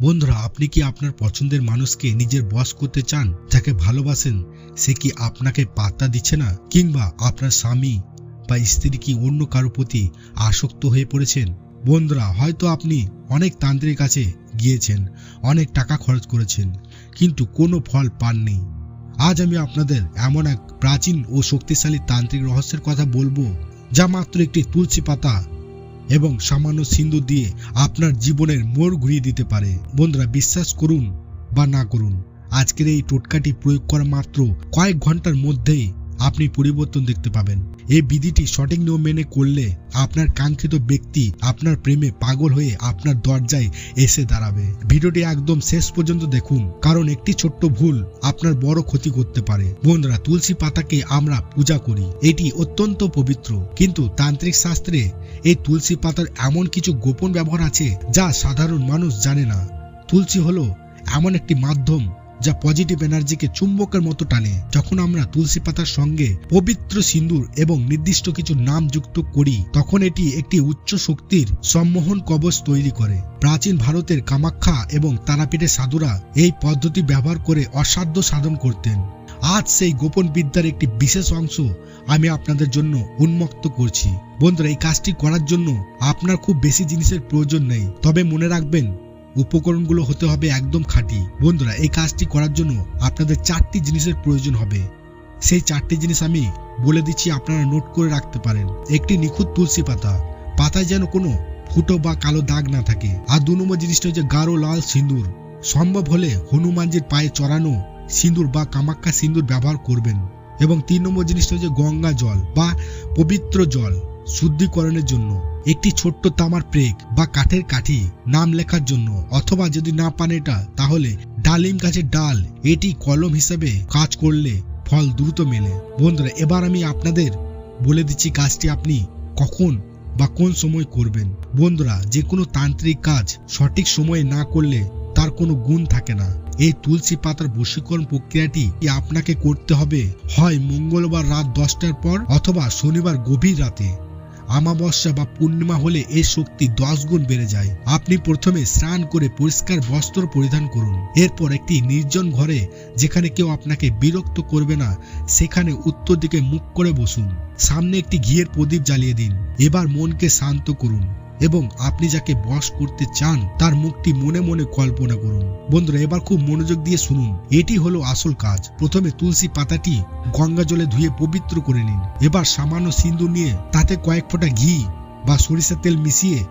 বন্ধুরা, আপনি কি আপনার পছন্দের মানুষকে নিজের বস করতে চান? যাকে ভালোবাসেন, সে কি আপনাকে পাত্তা দিচ্ছে না? কিংবা আপনার স্বামী বা স্ত্রী কি অন্য কারও প্রতি আসক্ত হয়ে পড়েছেন? বন্ধুরা, হয়তো আপনি অনেক তান্ত্রিক কাছে গিয়েছেন, অনেক টাকা খরচ করেছেন, কিন্তু কোনো ফল পাননি। আজ আমি আপনাদের এমন এক প্রাচীন ও শক্তিশালী তান্ত্রিক রহস্যের কথা বলব, যা মাত্র একটি তুলসী পাতা এবং সামান্য সিন্দুর দিয়ে আপনার জীবনের মোড় ঘুরিয়ে দিতে পারে। বন্ধুরা, বিশ্বাস করুন বা না করুন, আজকের এই টোটকাটি প্রয়োগ করা মাত্র কয়েক ঘণ্টার মধ্যেই আপনি পরিবর্তন দেখতে পাবেন। এই বিধিটি সঠিক নিয়ম মেনে করলে আপনার কাঙ্ক্ষিত ব্যক্তি আপনার প্রেমে পাগল হয়ে আপনার দরজায় এসে দাঁড়াবে। ভিডিওটি একদম শেষ পর্যন্ত দেখুন, কারণ একটি ছোট্ট ভুল আপনার বড় ক্ষতি করতে পারে। বন্ধুরা, তুলসী পাতাকে আমরা পূজা করি, এটি অত্যন্ত পবিত্র। কিন্তু তান্ত্রিক শাস্ত্রে এই তুলসী পাতার এমন কিছু গোপন ব্যবহার আছে যা সাধারণ মানুষ জানে না। তুলসী হলো এমন একটি মাধ্যম যা পজিটিভ এনার্জিকে চুম্বকের মতো টানে। যখন আমরা তুলসী পাতার সঙ্গে পবিত্র সিন্দুর এবং নির্দিষ্ট কিছু নাম যুক্ত করি, তখন এটি একটি উচ্চ শক্তির সম্মোহন কবচ তৈরি করে। প্রাচীন ভারতের কামাখ্যা এবং তারাপীঠের সাধুরা এই পদ্ধতি ব্যবহার করে অসাধ্য সাধন করতেন। আজ সেই গোপন বিদ্যার একটি বিশেষ অংশ আমি আপনাদের জন্য উন্মুক্ত করছি। বন্ধুরা, এই কাজটি করার জন্য আপনার খুব বেশি জিনিসের প্রয়োজন নেই। তবে মনে রাখবেন উপকরণগুলো হতে হবে একদম খাঁটি। বন্ধুরা, এই কাজটি করার জন্য আপনাদের চারটি জিনিসের প্রয়োজন হবে। সেই চারটি জিনিস আমি বলে দিচ্ছি, আপনারা নোট করে রাখতে পারেন। একটি নিখুঁত তুলসী পাতা। পাতায় যেন কোনো ফুটো বা কালো দাগ না থাকে। আর দু নম্বর জিনিসটা হচ্ছে গাঢ় লাল সিঁদুর। সম্ভব হলে হনুমানজির পায়ে চড়ানো সিঁদুর বা কামাক্কা সিঁদুর ব্যবহার করবেন। এবং তিন নম্বর জিনিসটা হচ্ছে গঙ্গা জল বা পবিত্র জল, শুদ্ধিকরণের জন্য। একটি ছোট্ট তামার প্রেক বা কাঠের কাঠি নাম লেখার জন্য, অথবা যদি না পান এটা, তাহলে ডালিম গাছের ডাল, এটি কলম হিসেবে কাজ করলে ফল দ্রুত মেলে। বন্ধুরা, এবার আমি আপনাদের বলে দিচ্ছি কাজটি আপনি কখন বা কোন সময় করবেন। বন্ধুরা যে কোনো তান্ত্রিক কাজ সঠিক সময়ে না করলে তার কোনো গুণ থাকে না। এই তুলসী পাতার বশীকরণ প্রক্রিয়াটি আপনাকে করতে হবে? হয় মঙ্গলবার রাত দশটার পর, অথবা শনিবার গভীর রাতে? আমাবস্যা বা পূর্ণিমা হলে এই শক্তি দশ গুণ বেড়ে যায়। আপনি প্রথমে স্নান করে পরিষ্কার বস্ত্র পরিধান করুন। এরপর একটি নির্জন ঘরে, যেখানে কেউ আপনাকে বিরক্ত করবে না, সেখানে উত্তর দিকে মুখ করে বসুন। সামনে একটি ঘিয়ের প্রদীপ জ্বালিয়ে দিন। এবার মনকে শান্ত করুন। এবং আপনি যাকে বস করতে চান, তার মুখটি মনে মনে কল্পনা করুন। বন্ধুরা, এবার খুব মনোযোগ দিয়ে শুনুন। এটি হলো আসল কাজ। প্রথমে তুলসী পাতাটি গঙ্গা জলে ধুয়ে পবিত্র করে নিন। এবার সামান্য সিন্দুর নিয়ে তাতে কয়েক ফোঁটা ঘি বা সরিষার তেল মিশিয়ে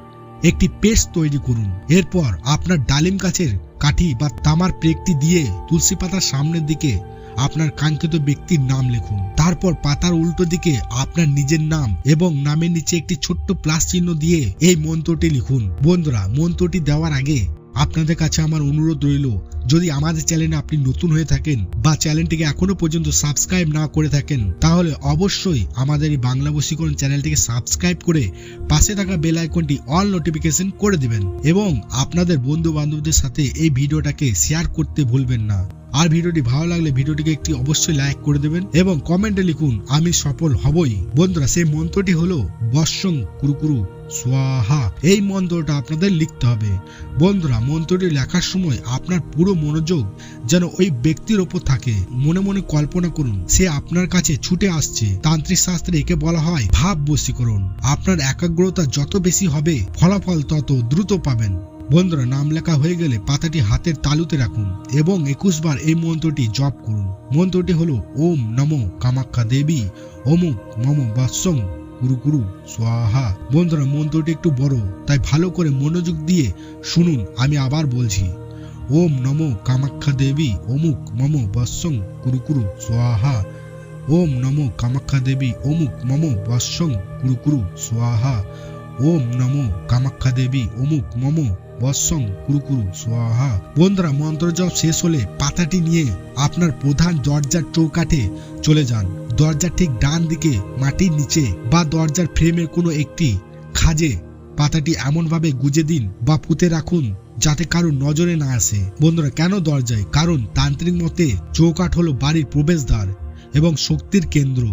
একটি পেস্ট তৈরি করুন। এরপর আপনার ডালিম গাছের কাঠি বা তামার প্রেকটি দিয়ে তুলসী পাতার সামনের দিকে আপনার কাঙ্ক্ষিত ব্যক্তির নাম লিখুন। তারপর পাতার উল্টো দিকে আপনার নিজের নাম এবং নামের নিচে একটি ছোট্ট প্লাস চিহ্ন দিয়ে এই মন্ত্রটি লিখুন। বন্ধুরা, মন্ত্রটি দেওয়ার আগে আপনাদের কাছে আমার অনুরোধ রইল, যদি আমাদের চ্যানেলে আপনি নতুন হয়ে থাকেন বা চ্যানেলটিকে এখনও পর্যন্ত সাবস্ক্রাইব না করে থাকেন, তাহলে অবশ্যই আমাদের এই বাংলা বশীকরণ চ্যানেলটিকে সাবস্ক্রাইব করে পাশে থাকা বেল আইকনটি অল নোটিফিকেশন করে দিবেন এবং আপনাদের বন্ধু বান্ধবদের সাথে এই ভিডিওটাকে শেয়ার করতে ভুলবেন না। আর ভিডিওটি ভালো লাগলে ভিডিওটিকে একটি অবশ্যই লাইক করে দেবেন এবং কমেন্টে লিখুন, আমি সফল হবই। বন্ধুরা, সেই মন্ত্রটি হলো বর্ষং কুরুকুরু সোয়াহা এই মন্ত্রটা আপনাদের লিখতে হবে। বন্ধুরা, মন্ত্রটি লেখার সময় আপনার পুরো মনোযোগ যেন ওই ব্যক্তির ওপর থাকে। মনে মনে কল্পনা করুন, সে আপনার কাছে ছুটে আসছে। তান্ত্রিক শাস্ত্রে একে বলা হয়, ভাব বশীকরণ। আপনার একাগ্রতা যত বেশি হবে, ফলাফল তত দ্রুত পাবেন। বন্ধুরা, নাম লেখা হয়ে গেলে পাতাটি হাতের তালুতে রাখুন এবং একুশ বার এই মন্ত্রটি জপ করুন। মন্ত্রটি হলো, ওম নমো কামাক্ষা দেবী, অমুক মম বাৎসং কুরু কুরু সোয়াহা বন্ধুরা, মন্ত্রটি একটু বড়, তাই ভালো করে মনোযোগ দিয়ে শুনুন, আমি আবার বলছি। ওম নমো কামাখ্যা দেবী, অমুক মম বৎসং কুরু কুরু সোয়াহা ওম নমো কামাখ্যা দেবী, অমুক মম বৎসং কুরু কুরু সোয়াহা ওম নমো কামাখ্যা দেবী, অমুক মম বৎসং কুরুকুরু সোয়াহা বন্ধুরা মন্ত্র জপ শেষ হলে পাতাটি নিয়ে আপনার প্রধান দরজার চৌকাঠে চলে যান। দরজার ঠিক ডান দিকে মাটির নিচে বা দরজার ফ্রেমের কোনো একটি খাজে পাতাটি এমনভাবে গুজে দিন বা পুঁতে রাখুন যাতে কারও নজরে না আসে। বন্ধুরা, কেন দরজায়? কারণ তান্ত্রিক মতে চৌকাঠ হলো বাড়ির প্রবেশদ্বার এবং শক্তির কেন্দ্র।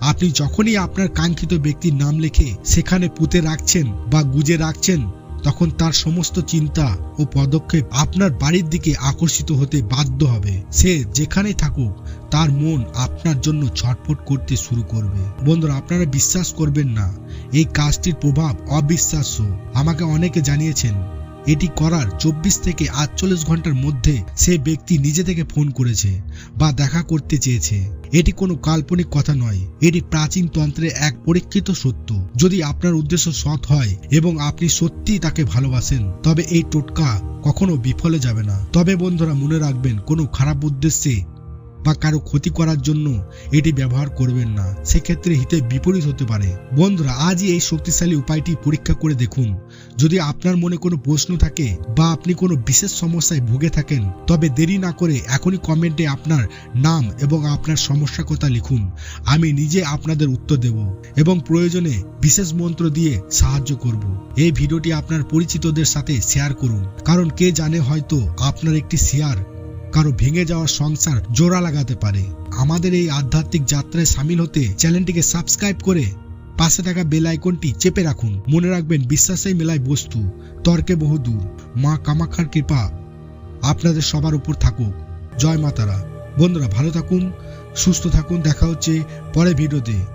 আপনি যখনই আপনার কাঙ্ক্ষিত ব্যক্তির নাম লিখে সেখানে পুঁতে রাখছেন বা গুজে রাখছেন তখন তার সমস্ত চিন্তা ও পদক্ষেপ আপনার বাড়ির দিকে আকর্ষিত হতে বাধ্য হবে। সে যেখানে থাকুক, তার মন আপনার জন্য ছটফট করতে শুরু করবে। বন্ধুরা, আপনারা বিশ্বাস করবেন না, এই কাজটির প্রভাব অবিশ্বাস্য। আমাকে অনেকে জানিয়েছেন, এটি করার চব্বিশ থেকে আটচল্লিশ ঘণ্টার মধ্যে সে ব্যক্তি নিজে থেকে ফোন করেছে বা দেখা করতে চেয়েছে। এটি কোনো কাল্পনিক কথা নয়। এটি প্রাচীন তন্ত্রের এক পরীক্ষিত সত্য। যদি আপনার উদ্দেশ্য সৎ হয় এবং আপনি সত্যিই তাকে ভালোবাসেন, তবে এই টোটকা কখনো বিফলে যাবে না। তবে বন্ধুরা, মনে রাখবেন, কোনো খারাপ উদ্দেশ্যে বা কারও ক্ষতি করার জন্য এটি ব্যবহার করবেন না, সেক্ষেত্রে হিতে বিপরীত হতে পারে। বন্ধুরা, আজই এই শক্তিশালী উপায়টি পরীক্ষা করে দেখুন। যদি আপনার মনে কোনো প্রশ্ন থাকে বা আপনি কোনো বিশেষ সমস্যায় ভুগে থাকেন, তবে দেরি না করে এখনই কমেন্টে আপনার নাম এবং আপনার সমস্যার কথা লিখুন। আমি নিজে আপনাদের উত্তর দেব এবং প্রয়োজনে বিশেষ মন্ত্র দিয়ে সাহায্য করব। এই ভিডিওটি আপনার পরিচিতদের সাথে শেয়ার করুন। কারণ কে জানে হয়তো আপনার একটি শেয়ার কারও ভেঙে যাওয়ার সংসার জোড়া লাগাতে পারে। আমাদের এই আধ্যাত্মিক যাত্রায় সামিল হতে চ্যানেলটিকে সাবস্ক্রাইব করে পাশে থাকা বেল আইকনটি চেপে রাখুন। মনে রাখবেন, বিশ্বাসেই মেলায় বস্তু, তর্কে বহুদূর মা কামাক্ষার কৃপা আপনাদের সবার উপর থাকুক। জয় মাতারা। বন্ধুরা, ভালো থাকুন, সুস্থ থাকুন। দেখা হচ্ছে পরে ভিডিওতে।